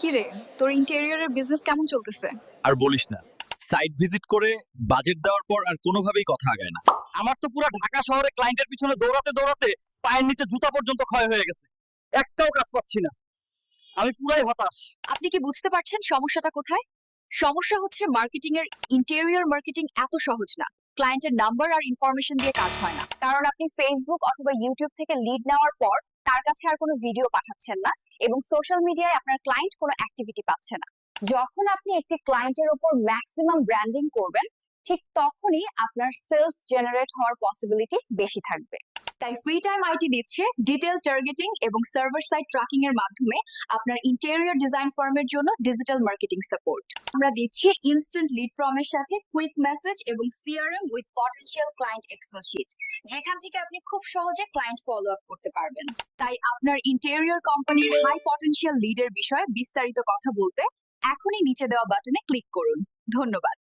কি রে তোর ইন্টেরিয়রের বিজনেস কেমন চলতেছে? আর বলিস না সাইট ভিজিট করে বাজেট দেওয়ার পর আর কোনোভাবেই কথা আগায় না। আমার তো পুরো ঢাকা শহরে ক্লায়েন্টের পিছনে দৌড়াতে দৌড়াতে পায়ের নিচে জুতা পর্যন্ত ক্ষয় হয়ে গেছে। একটাও কাজ পাচ্ছি না। আমি পুরাই হতাশ। আপনি কি বুঝতে পারছেন সমস্যাটা কোথায়? সমস্যা হচ্ছে মার্কেটিং এর ইন্টেরিয়র মার্কেটিং এত সহজ না। ক্লায়েন্টের নাম্বার আর ইনফরমেশন দিয়ে কাজ হয় না। কারণ আপনি ফেসবুক অথবা ইউটিউব থেকে লিড নেওয়ার পর তার কাছে আর কোনো ভিডিও পাঠাচ্ছেন না এবং সোশ্যাল মিডিয়ায় আপনার ক্লায়েন্ট কোনো অ্যাক্টিভিটি পাচ্ছে না। যখন আপনি একটি ক্লায়েন্টের উপর ম্যাক্সিমাম ব্র্যান্ডিং করবেন, ঠিক তখনই আপনার সেলস জেনারেট হওয়ার পসিবিলিটি বেশি থাকবে। তাই ফ্রি টাইম আইটি দিচ্ছে ডিটেল টার্গেটিং এবং সার্ভার সাইড ট্র্যাকিং এর মাধ্যমে আপনার ইন্টেরিয়র ডিজাইন ফার্মের জন্য ডিজিটাল মার্কেটিং সাপোর্ট আমরা দিচ্ছি ইনস্ট্যান্ট লিড ফর্মের সাথে কুইক মেসেজ এবং CRM with potential client Excel sheet যেখান থেকে আপনি খুব সহজে ক্লায়েন্ট ফলো আপ করতে পারবেন। তাই আপনার ইন্টেরিয়র কোম্পানির হাই পটেনশিয়াল লিডের বিষয়ে বিস্তারিত কথা বলতে এখনই নিচে দেওয়া বাটনে ক্লিক করুন। ধন্যবাদ।